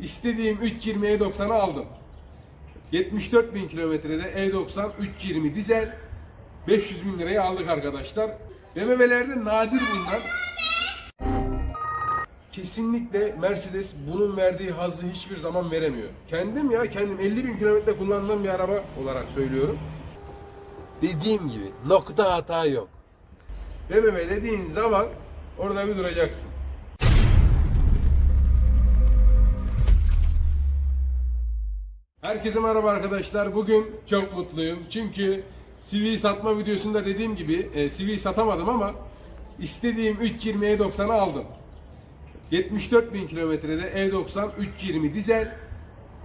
istediğim 320 E90'ı aldım. 74 bin kilometrede E90 320 dizel 500 bin liraya aldık arkadaşlar. BMW'lerde nadir bunlar. Kesinlikle Mercedes bunun verdiği hazzı hiçbir zaman veremiyor. Kendim ya kendim 50 bin kilometre kullandığım bir araba olarak söylüyorum. Dediğim gibi nokta hata yok. BMW dediğin zaman orada bir duracaksın. Herkese merhaba arkadaşlar. Bugün çok mutluyum. Çünkü CV satma videosunda dediğim gibi e, CV satamadım ama istediğim 320 E90'ı aldım. 74 bin kilometrede E90 320 dizel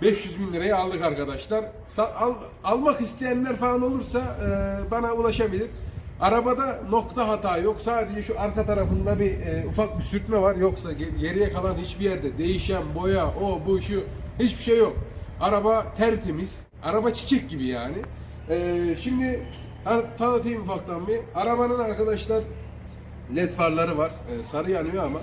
500 bin liraya aldık arkadaşlar. Al- almak isteyenler falan olursa e, bana ulaşabilir. Arabada nokta hata yok. Sadece şu arka tarafında bir e, ufak bir sürtme var. Yoksa ge- geriye kalan hiçbir yerde değişen boya, o bu şu hiçbir şey yok. Araba tertemiz. Araba çiçek gibi yani. E, şimdi tan- tanıtayım ufaktan bir. Arabanın arkadaşlar led farları var. E, sarı yanıyor ama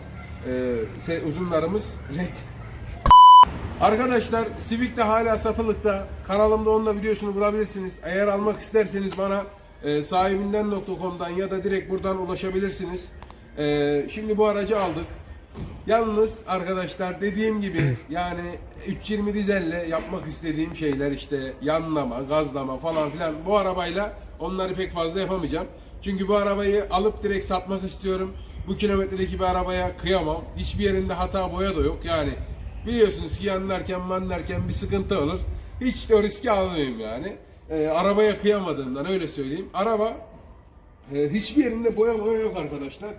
e, uzunlarımız led. Arkadaşlar Civic de hala satılıkta. Kanalımda onunla videosunu bulabilirsiniz. Eğer almak isterseniz bana e, sahibinden.com'dan ya da direkt buradan ulaşabilirsiniz. E, şimdi bu aracı aldık. Yalnız arkadaşlar dediğim gibi yani 320 dizelle yapmak istediğim şeyler işte yanlama, gazlama falan filan bu arabayla onları pek fazla yapamayacağım. Çünkü bu arabayı alıp direkt satmak istiyorum. Bu kilometredeki bir arabaya kıyamam. Hiçbir yerinde hata boya da yok. Yani biliyorsunuz ki yanlarken manlarken bir sıkıntı olur. Hiç de o riski almayayım yani. Ee, arabaya kıyamadığımdan öyle söyleyeyim. Araba e, hiçbir yerinde boya boya yok arkadaşlar.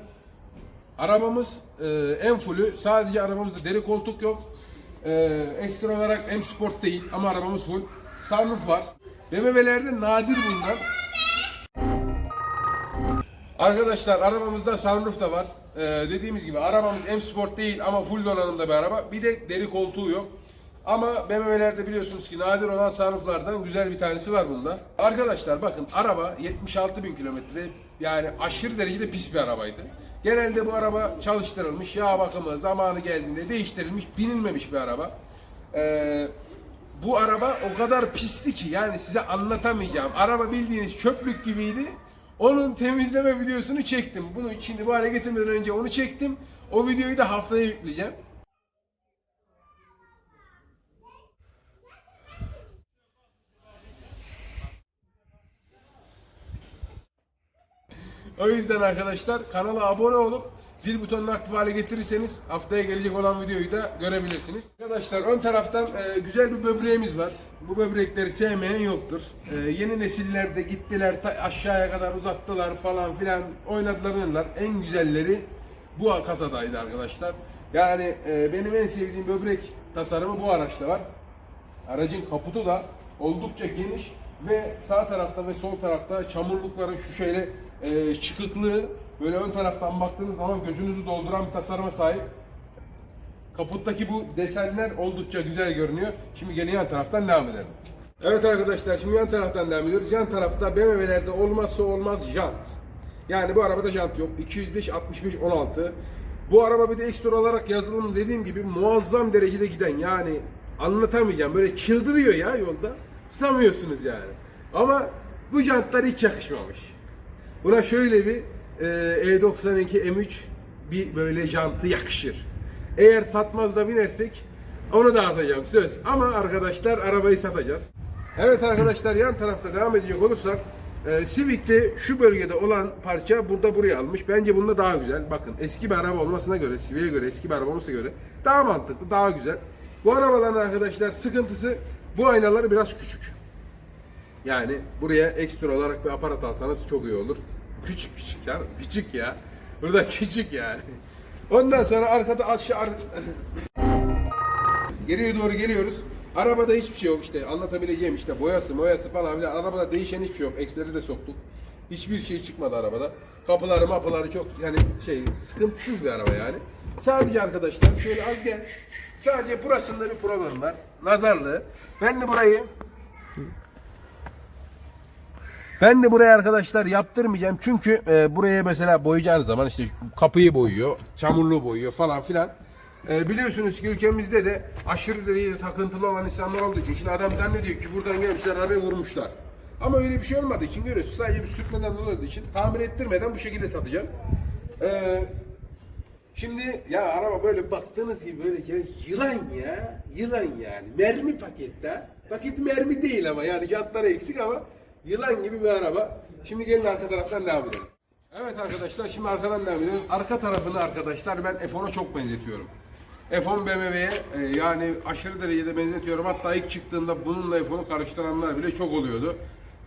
Arabamız e, en fullü. Sadece arabamızda deri koltuk yok. E, ekstra olarak M Sport değil ama arabamız full. Sunroof var. BMW'lerde nadir bunlar. Arkadaşlar arabamızda sunroof da var. E, dediğimiz gibi arabamız M Sport değil ama full donanımda bir araba. Bir de deri koltuğu yok. Ama BMW'lerde biliyorsunuz ki nadir olan sunrooflardan güzel bir tanesi var bunda. Arkadaşlar bakın araba 76 bin kilometrede yani aşırı derecede pis bir arabaydı. Genelde bu araba çalıştırılmış, yağ bakımı zamanı geldiğinde değiştirilmiş, binilmemiş bir araba. Ee, bu araba o kadar pisti ki yani size anlatamayacağım. Araba bildiğiniz çöplük gibiydi. Onun temizleme videosunu çektim. Bunu şimdi bu hale getirmeden önce onu çektim. O videoyu da haftaya yükleyeceğim. O yüzden arkadaşlar kanala abone olup zil butonunu aktif hale getirirseniz haftaya gelecek olan videoyu da görebilirsiniz. Arkadaşlar ön taraftan e, güzel bir böbreğimiz var. Bu böbrekleri sevmeyen yoktur. E, yeni nesillerde gittiler aşağıya kadar uzattılar falan filan oynadılar oynadılar. En güzelleri bu kasadaydı arkadaşlar. Yani e, benim en sevdiğim böbrek tasarımı bu araçta var. Aracın kaputu da oldukça geniş ve sağ tarafta ve sol tarafta çamurlukların şu şöyle e, çıkıklığı böyle ön taraftan baktığınız zaman gözünüzü dolduran bir tasarıma sahip. Kaputtaki bu desenler oldukça güzel görünüyor. Şimdi gelin yan taraftan devam edelim. Evet arkadaşlar şimdi yan taraftan devam ediyoruz. Yan tarafta BMW'lerde olmazsa olmaz jant. Yani bu arabada jant yok. 205, 65, 16. Bu araba bir de ekstra olarak yazılım dediğim gibi muazzam derecede giden yani anlatamayacağım. Böyle çıldırıyor ya yolda. Tutamıyorsunuz yani. Ama bu jantlar hiç yakışmamış. Buna şöyle bir e, E92 M3 bir böyle jantı yakışır. Eğer satmaz da binersek onu dağıtacağım söz. Ama arkadaşlar arabayı satacağız. Evet arkadaşlar yan tarafta devam edecek olursak e, Civic'te şu bölgede olan parça burada buraya almış. Bence bunda daha güzel. Bakın eski bir araba olmasına göre, Civic'e göre, eski bir araba olmasına göre daha mantıklı, daha güzel. Bu arabaların arkadaşlar sıkıntısı bu aynaları biraz küçük. Yani buraya ekstra olarak bir aparat alsanız çok iyi olur. Küçük küçük ya. Küçük ya. Burada küçük yani. Ondan sonra arkada aşağı ar- geriye doğru geliyoruz. Arabada hiçbir şey yok işte anlatabileceğim işte boyası boyası falan filan. Arabada değişen hiçbir şey yok. Eksleri de soktuk. Hiçbir şey çıkmadı arabada. Kapıları mapıları çok yani şey sıkıntısız bir araba yani. Sadece arkadaşlar şöyle az gel. Sadece burasında bir problem var. Nazarlı. Ben de burayı ben de buraya arkadaşlar yaptırmayacağım. Çünkü e, buraya mesela boyayacağınız zaman işte kapıyı boyuyor, çamurlu boyuyor falan filan. Ee, biliyorsunuz ki ülkemizde de aşırı derecede takıntılı olan insanlar olduğu için şimdi adam zannediyor ki buradan gelmişler arabayı vurmuşlar. Ama öyle bir şey olmadığı için görüyorsunuz. Sadece bir sürtmeden olduğu için tamir ettirmeden bu şekilde satacağım. Ee, Şimdi ya araba böyle baktığınız gibi böyle ya, yılan ya. Yılan yani. Mermi pakette. Paket mermi değil ama yani jantları eksik ama yılan gibi bir araba. Şimdi gelin arka taraftan devam edelim. Evet arkadaşlar şimdi arkadan devam ediyoruz. Arka tarafını arkadaşlar ben F10'a çok benzetiyorum. F10 BMW'ye e, yani aşırı derecede benzetiyorum. Hatta ilk çıktığında bununla F10'u karıştıranlar bile çok oluyordu.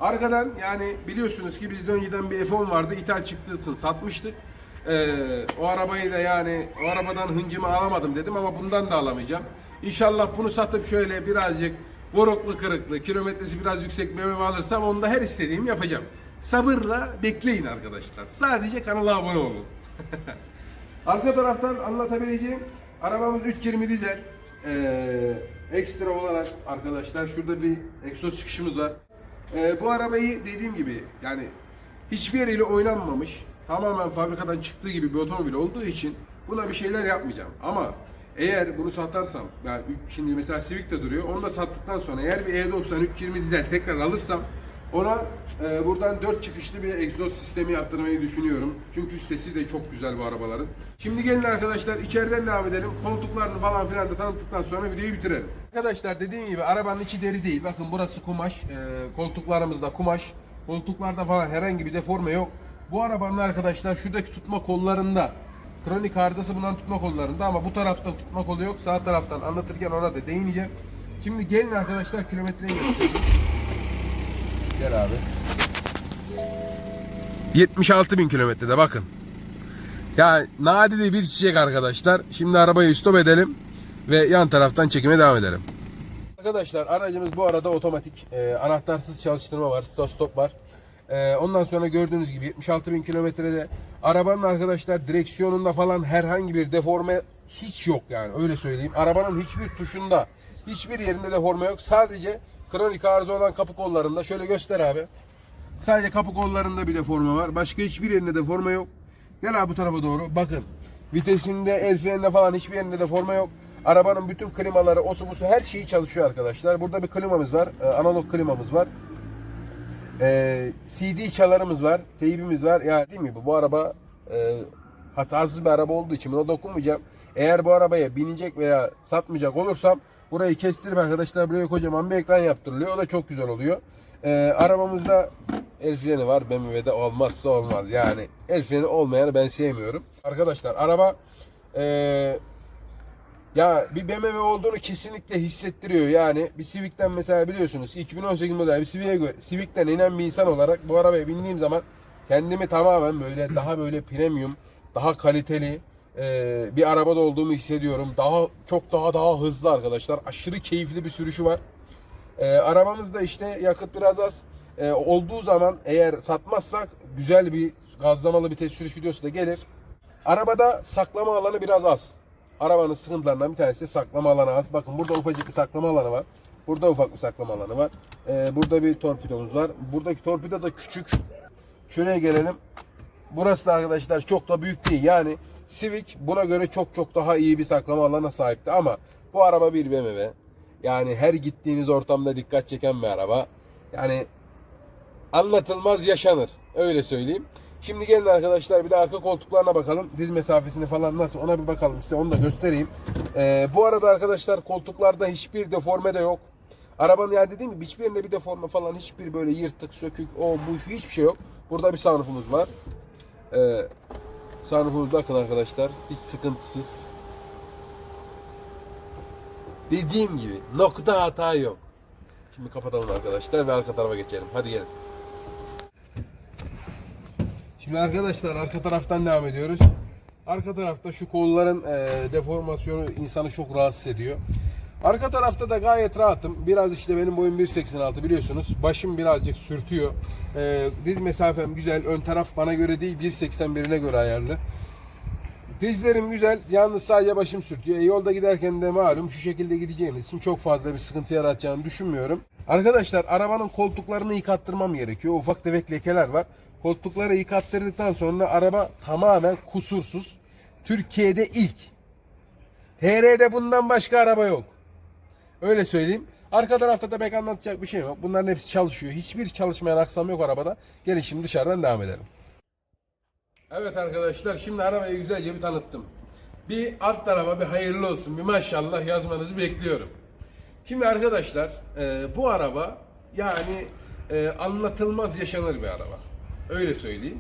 Arkadan yani biliyorsunuz ki bizde önceden bir F10 vardı. İthal çıktığı için satmıştık. Ee, o arabayı da yani o arabadan hıncımı alamadım dedim ama bundan da alamayacağım. İnşallah bunu satıp şöyle birazcık boroklu kırıklı, kilometresi biraz yüksek BMW alırsam onda her istediğimi yapacağım. Sabırla bekleyin arkadaşlar. Sadece kanala abone olun. Arka taraftan anlatabileceğim arabamız 320 dizel. Ee, ekstra olarak arkadaşlar şurada bir egzoz çıkışımız var. Ee, bu arabayı dediğim gibi yani hiçbir yeriyle oynanmamış. Tamamen fabrikadan çıktığı gibi bir otomobil olduğu için buna bir şeyler yapmayacağım. Ama eğer bunu satarsam, yani şimdi mesela Civic de duruyor, onu da sattıktan sonra eğer bir E90 320 dizel tekrar alırsam ona e, buradan 4 çıkışlı bir egzoz sistemi yaptırmayı düşünüyorum. Çünkü sesi de çok güzel bu arabaların. Şimdi gelin arkadaşlar içeriden devam edelim. Koltuklarını falan filan da tanıttıktan sonra videoyu bitirelim. Arkadaşlar dediğim gibi arabanın içi deri değil. Bakın burası kumaş. E, koltuklarımız da kumaş. Koltuklarda falan herhangi bir deforme yok. Bu arabanın arkadaşlar şuradaki tutma kollarında kronik arızası bunların tutma kollarında ama bu tarafta tutma kolu yok. Sağ taraftan anlatırken ona da değineceğim. Şimdi gelin arkadaşlar kilometreyi göstereyim. Gel abi. 76 bin kilometrede bakın. Ya nadide bir çiçek arkadaşlar. Şimdi arabayı stop edelim ve yan taraftan çekime devam edelim. Arkadaşlar aracımız bu arada otomatik. Ee, anahtarsız çalıştırma var. Stop stop var. Ee, ondan sonra gördüğünüz gibi 76 bin kilometrede arabanın arkadaşlar direksiyonunda falan herhangi bir deforme hiç yok yani öyle söyleyeyim. Arabanın hiçbir tuşunda hiçbir yerinde deforme yok. Sadece kronik arıza olan kapı kollarında şöyle göster abi. Sadece kapı kollarında bir deforme var. Başka hiçbir yerinde deforme yok. Gel abi bu tarafa doğru. Bakın. Vitesinde, el freninde falan hiçbir yerinde deforme yok. Arabanın bütün klimaları, osu busu her şeyi çalışıyor arkadaşlar. Burada bir klimamız var. e, analog klimamız var. Ee, CD çalarımız var, teybimiz var. Yani değil mi bu? Bu araba e, hatasız bir araba olduğu için buna dokunmayacağım. Eğer bu arabaya binecek veya satmayacak olursam burayı kestirip arkadaşlar buraya kocaman bir ekran yaptırılıyor. O da çok güzel oluyor. Ee, arabamızda el freni var. BMW'de olmazsa olmaz. Yani el freni olmayanı ben sevmiyorum. Arkadaşlar araba eee ya bir BMW olduğunu kesinlikle hissettiriyor. Yani bir Civic'ten mesela biliyorsunuz 2018 model bir Civic'e göre Civic'ten inen bir insan olarak bu arabaya bindiğim zaman kendimi tamamen böyle daha böyle premium, daha kaliteli e, bir arabada olduğumu hissediyorum. Daha çok daha daha hızlı arkadaşlar. Aşırı keyifli bir sürüşü var. E, arabamızda işte yakıt biraz az e, olduğu zaman eğer satmazsak güzel bir gazlamalı bir test sürüş videosu da gelir. Arabada saklama alanı biraz az. Arabanın sıkıntılarından bir tanesi saklama alanı az. Bakın burada ufacık bir saklama alanı var. Burada ufak bir saklama alanı var. Ee, burada bir torpidomuz var. Buradaki torpido da küçük. Şuraya gelelim. Burası da arkadaşlar çok da büyük değil. Yani Civic buna göre çok çok daha iyi bir saklama alanına sahipti ama bu araba bir BMW. Yani her gittiğiniz ortamda dikkat çeken bir araba. Yani anlatılmaz yaşanır. Öyle söyleyeyim. Şimdi gelin arkadaşlar bir de arka koltuklarına bakalım. Diz mesafesini falan nasıl ona bir bakalım. Size onu da göstereyim. Ee, bu arada arkadaşlar koltuklarda hiçbir deforme de yok. Arabanın yani dediğim gibi hiçbir yerinde bir deforme falan hiçbir böyle yırtık, sökük, o bu şu hiçbir şey yok. Burada bir sunroofumuz var. Ee, sunroofumuz bakın arkadaşlar. Hiç sıkıntısız. Dediğim gibi nokta hata yok. Şimdi kapatalım arkadaşlar ve arka tarafa geçelim. Hadi gelin. Şimdi arkadaşlar arka taraftan devam ediyoruz. Arka tarafta şu kolların e, deformasyonu insanı çok rahatsız ediyor. Arka tarafta da gayet rahatım. Biraz işte benim boyum 1.86 biliyorsunuz. Başım birazcık sürtüyor. E, diz mesafem güzel. Ön taraf bana göre değil 1.81'ine göre ayarlı. Dizlerim güzel. Yalnız sadece başım sürtüyor. E, yolda giderken de malum şu şekilde gideceğiniz için çok fazla bir sıkıntı yaratacağını düşünmüyorum. Arkadaşlar arabanın koltuklarını yıkattırmam gerekiyor. Ufak tefek lekeler var. Koltukları yıkattırdıktan sonra araba tamamen kusursuz. Türkiye'de ilk. TR'de bundan başka araba yok. Öyle söyleyeyim. Arka tarafta da pek anlatacak bir şey yok. Bunların hepsi çalışıyor. Hiçbir çalışmayan aksam yok arabada. Gelin şimdi dışarıdan devam edelim. Evet arkadaşlar şimdi arabayı güzelce bir tanıttım. Bir alt tarafa bir hayırlı olsun bir maşallah yazmanızı bekliyorum. Şimdi arkadaşlar e, bu araba yani e, anlatılmaz yaşanır bir araba. Öyle söyleyeyim.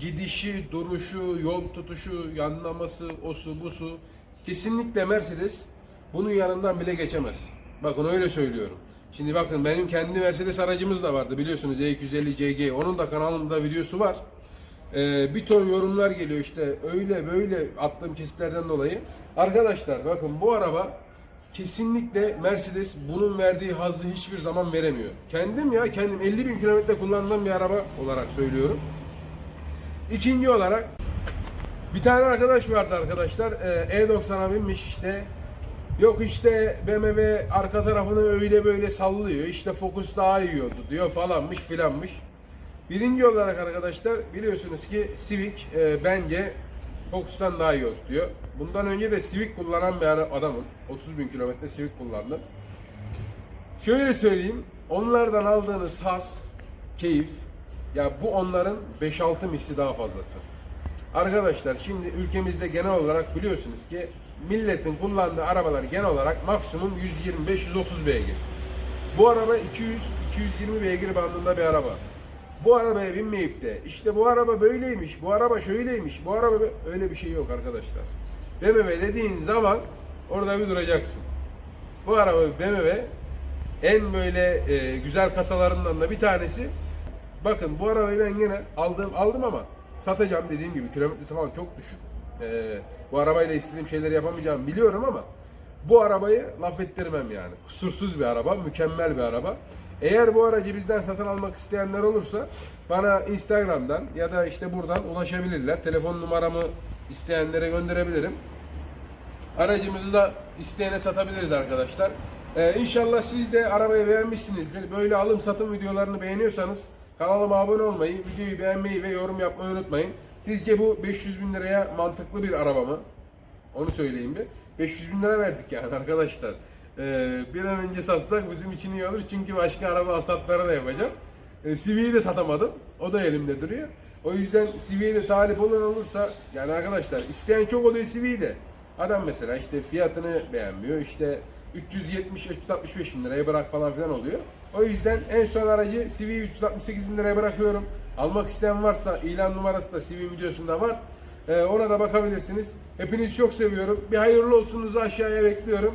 Gidişi, duruşu, yol tutuşu, yanlaması, osu busu kesinlikle Mercedes bunun yanından bile geçemez. Bakın öyle söylüyorum. Şimdi bakın benim kendi Mercedes aracımız da vardı biliyorsunuz E250 CG. Onun da kanalımda videosu var. Ee, bir ton yorumlar geliyor işte öyle böyle attığım kesitlerden dolayı. Arkadaşlar bakın bu araba kesinlikle Mercedes bunun verdiği hazzı hiçbir zaman veremiyor. Kendim ya kendim 50 bin kilometre kullandığım bir araba olarak söylüyorum. İkinci olarak bir tane arkadaş vardı arkadaşlar. Ee, E90'a binmiş işte. Yok işte BMW arka tarafını öyle böyle sallıyor. İşte Focus daha iyi oldu diyor falanmış filanmış. Birinci olarak arkadaşlar biliyorsunuz ki Civic e, bence Focus'tan daha iyi diyor. Bundan önce de Civic kullanan bir adamım. 30 bin kilometre Civic kullandım. Şöyle söyleyeyim. Onlardan aldığınız haz, keyif ya bu onların 5-6 misli daha fazlası. Arkadaşlar şimdi ülkemizde genel olarak biliyorsunuz ki milletin kullandığı arabalar genel olarak maksimum 125-130 beygir. Bu araba 200-220 beygir bandında bir araba. Bu arabaya binmeyip de işte bu araba böyleymiş, bu araba şöyleymiş, bu araba öyle bir şey yok arkadaşlar. BMW dediğin zaman orada bir duracaksın. Bu araba BMW en böyle e, güzel kasalarından da bir tanesi. Bakın bu arabayı ben yine aldım aldım ama satacağım dediğim gibi kilometresi falan çok düşük. E, bu arabayla istediğim şeyleri yapamayacağımı biliyorum ama bu arabayı laf ettirmem yani. Kusursuz bir araba, mükemmel bir araba. Eğer bu aracı bizden satın almak isteyenler olursa bana Instagram'dan ya da işte buradan ulaşabilirler. Telefon numaramı isteyenlere gönderebilirim. Aracımızı da isteyene satabiliriz arkadaşlar. Ee, inşallah siz de arabayı beğenmişsinizdir. Böyle alım satım videolarını beğeniyorsanız kanalıma abone olmayı, videoyu beğenmeyi ve yorum yapmayı unutmayın. Sizce bu 500 bin liraya mantıklı bir araba mı? Onu söyleyeyim bir. 500 bin lira verdik yani arkadaşlar. Ee, bir an önce satsak bizim için iyi olur. Çünkü başka araba alsatları da yapacağım. Ee, CV'yi de satamadım. O da elimde duruyor. O yüzden CV'ye de talip olan olursa yani arkadaşlar isteyen çok oluyor CV'yi de. Adam mesela işte fiyatını beğenmiyor. İşte 370-365 bin liraya bırak falan filan oluyor. O yüzden en son aracı CV'yi 368 bin liraya bırakıyorum. Almak isteyen varsa ilan numarası da CV videosunda var. Ee, ona da bakabilirsiniz. Hepinizi çok seviyorum. Bir hayırlı olsunuzu aşağıya bekliyorum.